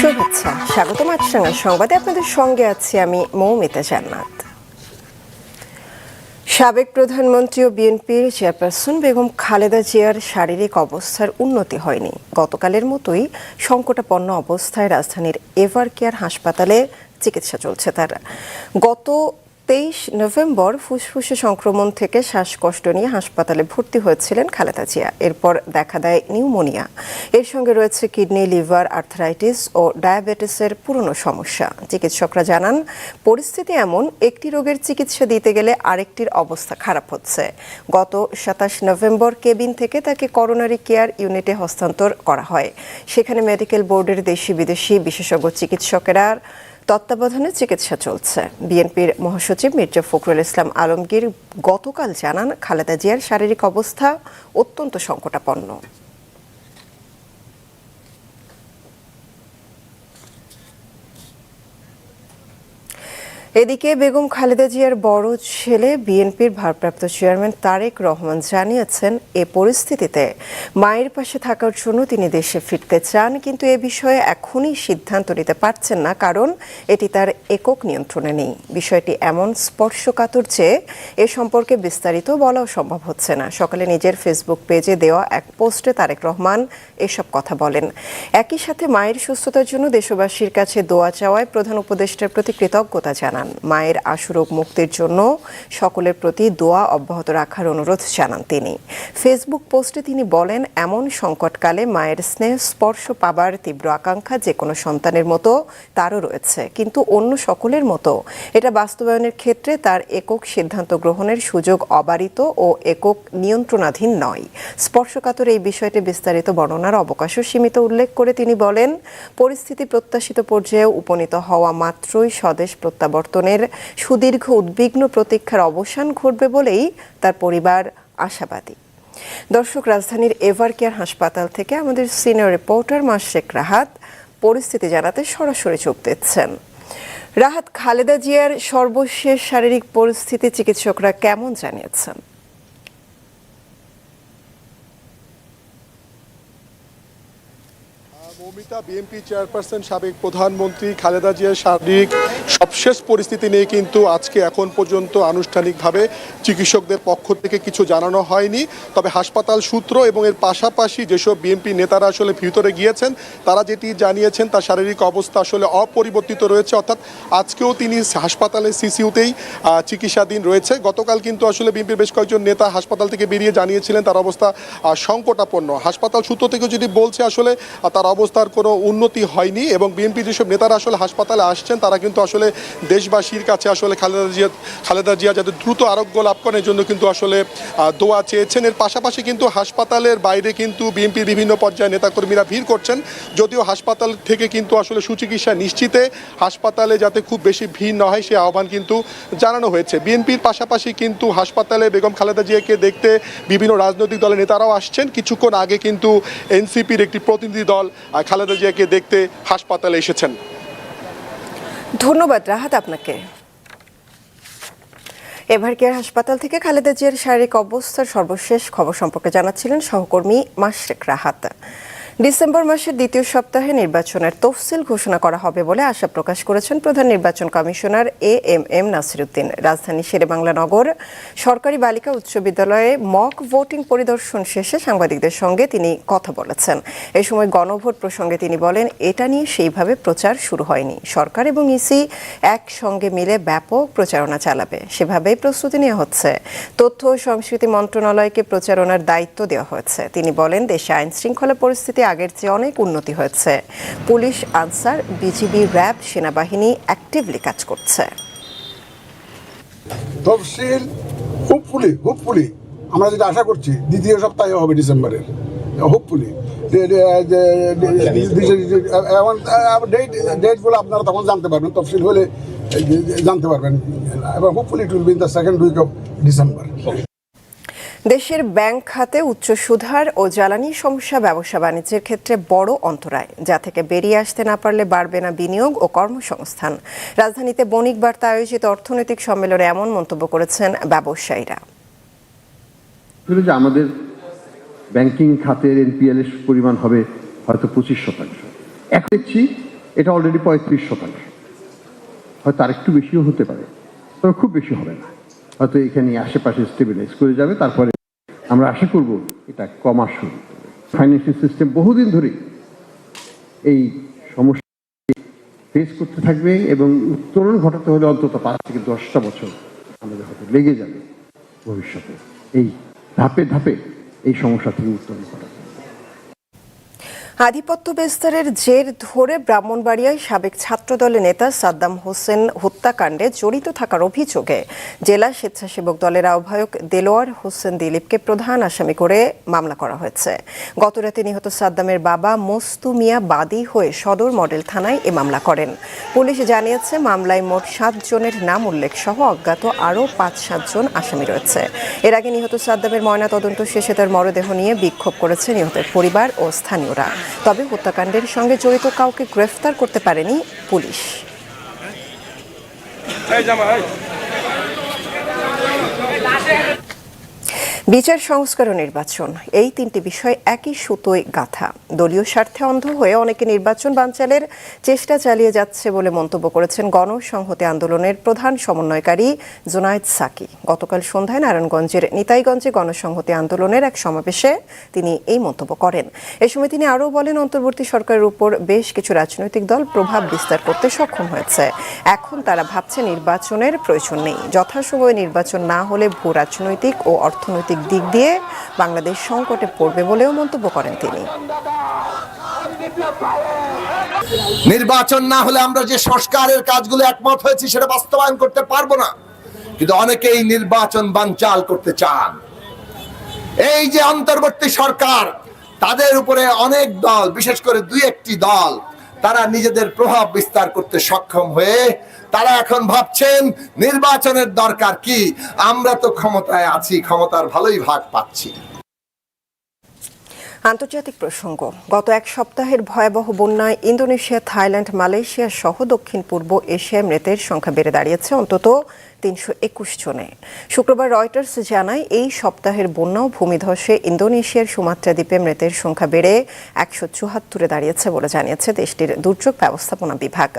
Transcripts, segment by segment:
শুভেচ্ছা। স্বাগত মাছরাঙা সংবাদে। আপনাদের সঙ্গে আছি আমি মৌমিতা জান্নাত। সাবেক প্রধানমন্ত্রী ও বিএনপির চেয়ারপারসন বেগম খালেদা জিয়ার শারীরিক অবস্থার উন্নতি হয়নি। গতকালের মতোই সংকটাপন্ন অবস্থায় রাজধানীর এভার কেয়ার হাসপাতালে চিকিৎসা চলছে তার। গত তেইশ নভেম্বর ফুসফুসে সংক্রমণ থেকে শ্বাসকষ্ট নিয়ে হাসপাতালে ভর্তি হয়েছিলেন খালেদা জিয়া। এরপর দেখা দেয় নিউমোনিয়া। এর সঙ্গে রয়েছে কিডনি, লিভার, আর্থারাইটিস ও ডায়াবেটিসের পুরনো সমস্যা। চিকিৎসকরা জানান, পরিস্থিতি এমন, একটি রোগের চিকিৎসা দিতে গেলে আরেকটির অবস্থা খারাপ হচ্ছে। গত সাতাশ নভেম্বর কেবিন থেকে তাকে করোনারি কেয়ার ইউনিটে হস্তান্তর করা হয়। সেখানে মেডিকেল বোর্ডের দেশি বিদেশি বিশেষজ্ঞ চিকিৎসকেরা তত্ত্বাবধানে চিকিৎসা চলছে। বিএনপির মহাসচিব মির্জা ফখরুল ইসলাম আলমগীর গতকাল জানান, খালেদা জিয়ার শারীরিক অবস্থা অত্যন্ত সংকটাপন্ন। এদিকে বেগম খালেদা জিয়ার বড় ছেলে বিএনপির ভারপ্রাপ্ত চেয়ারম্যান তারেক রহমান জানিয়েছেন, এ পরিস্থিতিতে মায়ের পাশে থাকার জন্য তিনি দেশে ফিরতে চান, কিন্তু এ বিষয়ে এখনই সিদ্ধান্ত নিতে পারছেন না, কারণ এটি তার একক নিয়ন্ত্রণে নেই। বিষয়টি এমন স্পর্শকাতর যে এ সম্পর্কে বিস্তারিত বলাও সম্ভব হচ্ছে না। সকালে নিজের ফেসবুক পেজে দেওয়া এক পোস্টে তারেক রহমান এসব কথা বলেন। একই সাথে মায়ের সুস্থতার জন্য দেশবাসীর কাছে দোয়া চাওয়ায় প্রধান উপদেষ্টার প্রতি কৃতজ্ঞতা জানান। মায়ের আশুরোগ মুক্তির জন্য সকলের প্রতি দোয়া অব্যাহত রাখার অনুরোধ জানান তিনি। ফেসবুক পোস্টে তিনি বলেন, এমন সংকটকালে মায়ের স্নেহ স্পর্শ পাবার তীব্র আকাঙ্ক্ষা যে কোনো সন্তানের মতো তারও রয়েছে, কিন্তু অন্য সকলের মতো। এটা বাস্তবায়নের ক্ষেত্রে তার একক সিদ্ধান্ত গ্রহণের সুযোগ অবারিত ও একক নিয়ন্ত্রণাধীন নয়। স্পর্শকাতর এই বিষয়টি বিস্তারিত বর্ণনার অবকাশও সীমিত উল্লেখ করে তিনি বলেন, পরিস্থিতি প্রত্যাশিত পর্যায়ে উপনীত হওয়া মাত্রই স্বদেশ প্রত্যাবর্তনের সুদীর্ঘ উদ্বিগ্ন প্রতীক্ষার অবসান ঘটবে বলেই তার পরিবার আশাবাদী। দর্শক, রাজধানীর এভার কেয়ার হাসপাতাল থেকে আমাদের সিনিয়র রিপোর্টার মাসেক রাহাত পরিস্থিতি জানাতে সরাসরি যোগ দিচ্ছেন। রাহাত, খালেদা জিয়ার সর্বশেষ শারীরিক পরিস্থিতি চিকিৎসকরা কেমন জানিয়েছেন? মৌমিতা বিএনপি চেয়ারপারসন, সাবেক প্রধানমন্ত্রী খালেদা জিয়ার শারীরিক সবশেষ পরিস্থিতি নিয়ে কিন্তু আজকে এখন পর্যন্ত আনুষ্ঠানিকভাবে চিকিৎসকদের পক্ষ থেকে কিছু জানানো হয়নি। তবে হাসপাতাল সূত্র এবং এর পাশাপাশি যেসব বিএনপি নেতারা আসলে ভিতরে গিয়েছেন, তারা যেটি জানিয়েছেন, তার শারীরিক অবস্থা আসলে অপরিবর্তিত রয়েছে। অর্থাৎ আজকেও তিনি হাসপাতালে সিসিউতেই চিকিৎসাধীন রয়েছে। গতকাল কিন্তু আসলে বিএনপির বেশ কয়েকজন নেতা হাসপাতাল থেকে বেরিয়ে জানিয়েছিলেন তার অবস্থা সংকটাপন্ন। হাসপাতাল সূত্র থেকে যদি বলছে আসলে তার তার অবস্থার কোনো উন্নতি হয়নি এবং বিএনপি যেসব নেতারা আসলে হাসপাতালে আসছেন, তারা কিন্তু আসলে দেশবাসীর কাছে আসলে খালেদা জিয়া খালেদা জিয়া যাতে দ্রুত আরোগ্য লাভ করার জন্য কিন্তু আসলে দোয়া চেয়েছেন। এর পাশাপাশি কিন্তু হাসপাতালের বাইরে কিন্তু বিএনপির বিভিন্ন পর্যায়ে নেতাকর্মীরা ভিড় করছেন। যদিও হাসপাতাল থেকে কিন্তু আসলে সুচিকিৎসা নিশ্চিতে হাসপাতালে যাতে খুব বেশি ভিড় না হয়, সে আহ্বান কিন্তু জানানো হয়েছে। বিএনপির পাশাপাশি কিন্তু হাসপাতালে বেগম খালেদা জিয়াকে দেখতে বিভিন্ন রাজনৈতিক দলের নেতারাও আসছেন। কিছুক্ষণ আগে কিন্তু এনসিপির একটি প্রতিনিধি দল খালেদা জিয়াকে দেখতে হাসপাতালে এসেছেন। ধন্যবাদ, রাহাত আপনাকে। এভার কেয়ার হাসপাতাল থেকে খালেদা জিয়ার শারীরিক অবস্থার সর্বশেষ খবর সম্পর্কে জানাচ্ছিলেন সহকর্মী মাসরেক রাহাত। ডিসেম্বর মাসের দ্বিতীয় সপ্তাহে নির্বাচনের তফসিল ঘোষণা করা হবে বলে আশা প্রকাশ করেছেন প্রধান নির্বাচন commissioner A M M Nasiruddin. রাজধানী শেরেবাংলা নগর সরকারি বালিকা উচ্চ বিদ্যালয়ে মক ভোটিং পরিদর্শন শেষে সাংবাদিকদের সঙ্গে তিনি কথা বলেছেন। এই সময় গণভোট প্রসঙ্গে তিনি বলেন, এটা নিয়ে সেইভাবে প্রচার শুরু হয়নি। সরকার এবং ইসি একসঙ্গে মিলে ব্যাপক প্রচারণা চালাবে। সেভাবেই প্রস্তুতি নেওয়া হচ্ছে। তথ্য ও সংস্কৃতি মন্ত্রণালয়কে প্রচারণার দায়িত্ব দেওয়া হয়েছে। তিনি বলেন, দেশে আইন শৃঙ্খলা পরিস্থিতি আগের চেয়ে অনেক উন্নতি হয়েছে। পুলিশ আনসার বিজিবি র্যাব সেনাবাহিনী অ্যাক্টিভলি কাজ করছে। তফসিল হোপফুলি হোপফুলি আমরা যেটা আশা করছি দ্বিতীয় সপ্তাহে হবে ডিসেম্বরের। হোপফুলি এমন ডেট ডেটগুলো আপনারা তখন জানতে পারবেন তফসিল হলে জানতে পারবেন। এবং hopefully it will be in the second week of December দেশের ব্যাংক খাতে উচ্চ সুধার ও জ্বালানি সমস্যা ব্যবসা বাণিজ্যের ক্ষেত্রে বড় অন্তরায়, যা থেকে বেরিয়ে আসতে না পারলে বাড়বে না বিনিয়োগ ও কর্মসংস্থান। রাজধানীতে বণিক বার্তা আয়োজিত অর্থনৈতিক সম্মেলনে এমন মন্তব্য করেছেন ব্যবসায়ীরা। আমাদের ব্যাংকিং খাতের এনপিএল এর পরিমাণ হবে হয়তো পঁচিশ শতাংশ। দেখছি এটা অলরেডি পঁয়ত্রিশ শতাংশ। হয়তো আরেকটু বেশিও হতে পারে, তবে খুব বেশি হবে না। হয়তো এখানে আশেপাশে স্টেবিলাইজ করে যাবে, তারপরে আমরা আশা করব এটা কমা শুরু ফাইন্যান্সিয়াল সিস্টেম বহুদিন ধরে এই সমস্যা ফেস করতে থাকবে এবং উত্তরণ ঘটাতে হলে অন্তত পাঁচ থেকে দশটা বছর আমাদের হয়তো লেগে যাবে ভবিষ্যতে। এই ধাপে ধাপে এই সমস্যা থেকে উত্তরণ করা। আধিপত্য বিস্তারের জের ধরে ব্রাহ্মণবাড়িয়ায় সাবেক ছাত্রদলের নেতা সাদ্দাম হোসেন হত্যাকাণ্ডে জড়িত থাকার অভিযোগে জেলা স্বেচ্ছাসেবক দলের আহ্বায়ক দেলোয়ার হোসেন দিলীপকে প্রধান আসামি করে মামলা করা হয়েছে। গতরাতে নিহত সাদ্দামের বাবা মস্তু মিয়া বাদী হয়ে সদর মডেল থানায় এ মামলা করেন। পুলিশ জানিয়েছে, মামলায় মোট সাত জনের নাম উল্লেখ সহ অজ্ঞাত আরও পাঁচ সাতজন আসামি রয়েছে। এর আগে নিহত সাদ্দামের ময়নাতদন্ত শেষে তার মরদেহ নিয়ে বিক্ষোভ করেছে নিহতের পরিবার ও স্থানীয়রা। তবে হত্যাকাণ্ডের সঙ্গে জড়িত কাউকে গ্রেফতার করতে পারেনি পুলিশ। বিচার সংস্কার ও নির্বাচন, এই তিনটি বিষয় একই সুতোয় গাথা। দলীয় স্বার্থে অন্ধ হয়ে অনেকে নির্বাচন বানচালের চেষ্টা চালিয়ে যাচ্ছে বলে মন্তব্য করেছেন গণসংহতি আন্দোলনের প্রধান সমন্বয়কারী জোনায়েদ সাকি। গতকাল সন্ধ্যায় নারায়ণগঞ্জের নিতাইগঞ্জে গণসংহতি আন্দোলনের এক সমাবেশে তিনি এই মন্তব্য করেন। এ সময় তিনি আরও বলেন, অন্তর্বর্তী সরকারের উপর বেশ কিছু রাজনৈতিক দল প্রভাব বিস্তার করতে সক্ষম হয়েছে। এখন তারা ভাবছে নির্বাচনের প্রয়োজন নেই। যথাসময়ে নির্বাচন না হলে ভূ রাজনৈতিক ও অর্থনৈতিক দিক দিয়ে বাংলাদেশ সংকটে পড়বে বলেও মন্তব্য করেন তিনি। নির্বাচন না হলে আমরা যে সংস্কারের কাজগুলো একমত হয়েছি সেটা বাস্তবায়ন করতে পারব না। কিন্তু অনেকেই নির্বাচন বানচাল করতে চান। এই যে অন্তর্বর্তী সরকার, তাদের উপরে অনেক দল, বিশেষ করে দুই একটি দল তারা নিজেদের প্রভাব বিস্তার করতে সক্ষম হয়ে তারা এখন ভাবছেন, নির্বাচনের দরকার কি? আমরা তো ক্ষমতায় আছি, ক্ষমতার ভালোই ভাগ পাচ্ছি। আন্তর্জাতিক প্রসঙ্গ, গত এক সপ্তাহের ভয়াবহ বন্যায় ইন্দোনেশিয়া, থাইল্যান্ড, মালয়েশিয়া সহ দক্ষিণ পূর্ব এশিয়ায় মৃতের সংখ্যা বেড়ে দাঁড়িয়েছে। অন্তত তিনশো একুশ জনে। শুক্রবার রয়টার্স জানায়, এই সপ্তাহের বন্যা ভূমিধসে ইন্দোনেশিয়ার সুমাত্রা দ্বীপে মৃতের সংখ্যা বেড়ে একশো চুহাত্তরে দাঁড়িয়েছে বলে জানিয়েছে দেশটির দুর্যোগ ব্যবস্থাপনা বিভাগ।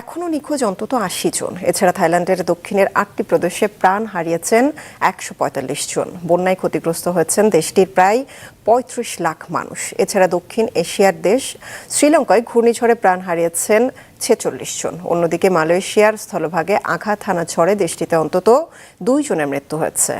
এখনও নিখোঁজ অন্তত আশি জন। এছাড়া থাইল্যান্ডের দক্ষিণের আটটি প্রদেশে প্রাণ হারিয়েছেন একশো পঁয়তাল্লিশ জন। বন্যায় ক্ষতিগ্রস্ত হয়েছেন দেশটির প্রায় পঁয়ত্রিশ লাখ মানুষ। এছাড়া দক্ষিণ এশিয়ার দেশ, শ্রীলঙ্কায় ঘূর্ণিঝড়ে প্রাণ হারিয়েছেন ছেচল্লিশ জন। অন্যদিকে মালয়েশিয়ার স্থলভাগে আঘাত হানা ঝড়ে দেশটিতে অন্তত দুই জনের মৃত্যু হয়েছে।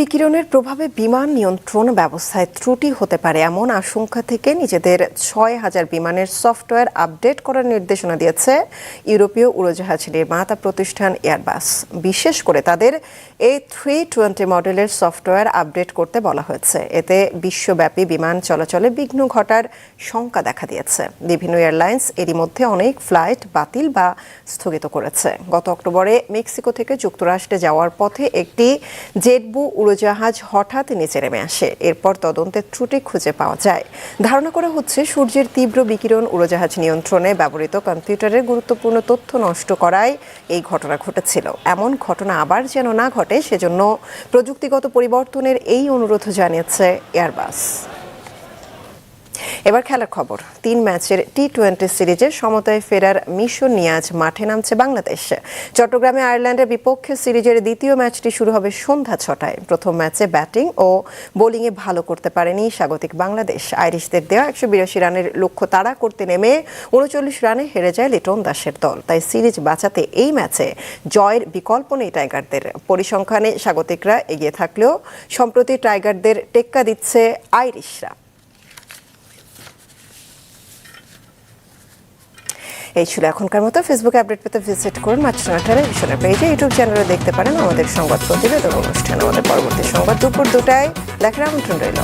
বিকিরণের প্রভাবে বিমান নিয়ন্ত্রণ ব্যবস্থায় ত্রুটি হতে পারে এমন আশঙ্কা থেকে নিজেদের ছয় হাজার বিমানের সফটওয়্যার আপডেট করার নির্দেশনা দিয়েছে ইউরোপীয় উড়োজাহাজ নির্মাতা প্রতিষ্ঠান এয়ারবাস। বিশেষ করে তাদের এই থ্রি টোয়েন্টি মডেলের সফটওয়্যার আপডেট করতে বলা হয়েছে। এতে বিশ্বব্যাপী বিমান চলাচলে বিঘ্ন ঘটার শঙ্কা দেখা দিয়েছে। বিভিন্ন এয়ারলাইন্স এরই মধ্যে অনেক ফ্লাইট বাতিল বা স্থগিত করেছে। গত অক্টোবরে মেক্সিকো থেকে যুক্তরাষ্ট্রে যাওয়ার পথে একটি জেটবু উড়োজাহাজ হঠাৎ নিচে নেমে আসে। এরপর তদন্তে ত্রুটি খুঁজে পাওয়া যায়। ধারণা করা হচ্ছে, সূর্যের তীব্র বিকিরণ উড়োজাহাজ নিয়ন্ত্রণে ব্যবহৃত কম্পিউটারের গুরুত্বপূর্ণ তথ্য নষ্ট করায় এই ঘটনা ঘটেছিল। এমন ঘটনা আবার যেন না ঘটে, সেজন্য প্রযুক্তিগত পরিবর্তনের এই অনুরোধ জানিয়েছে এয়ারবাস এবার খেলার খবর। তিন ম্যাচের টি টোয়েন্টি সিরিজে সমতায় ফেরার মিশন নিয়ে আজ মাঠে নামছে বাংলাদেশ। চট্টগ্রামে আয়ারল্যান্ডের বিপক্ষে সিরিজের দ্বিতীয় ম্যাচটি শুরু হবে সন্ধ্যা ছটায়। প্রথম ম্যাচে ব্যাটিং ও বোলিংয়ে ভালো করতে পারেনি স্বাগতিক বাংলাদেশ। আইরিশদের দেওয়া একশো বিরাশি রানের লক্ষ্য তাড়া করতে নেমে উনচল্লিশ রানে হেরে যায় লিটন দাসের দল। তাই সিরিজ বাঁচাতে এই ম্যাচে জয়ের বিকল্প নেই টাইগারদের। পরিসংখ্যানে স্বাগতিকরা এগিয়ে থাকলেও সম্প্রতি টাইগারদের টেক্কা দিচ্ছে আইরিশরা। এই ছিল এখনকার মতো। ফেসবুকে আপডেট পেতে ভিজিট করুন মাছরাঙা টেলিভিশনের পেজে ইউটিউব চ্যানেলে দেখতে পারেন আমাদের সংবাদ প্রতিবেদন অনুষ্ঠান। আমাদের পরবর্তী সংবাদ দুপুর দুটায়। দেখার আমন্ত্রণ রইল।